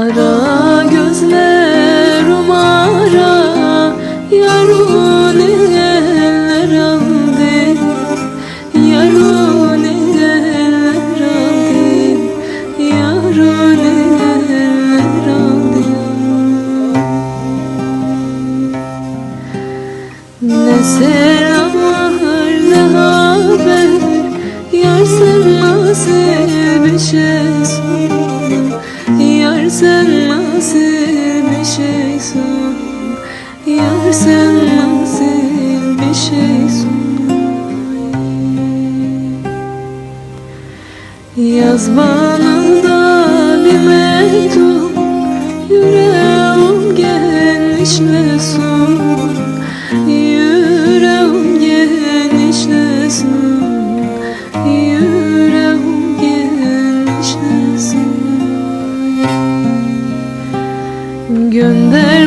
Ara gözlerim ara Yarın eller aldı. Yarın eller aldı Yarın eller aldı. Ne selam ne haber? Yar nasıl bir şeysin Yar sen nasıl bir şeysin Yaz bana da bir mektup. Yüreğim genişlesin Yüreğim genişlesin Yüreğim genişlesin Gönder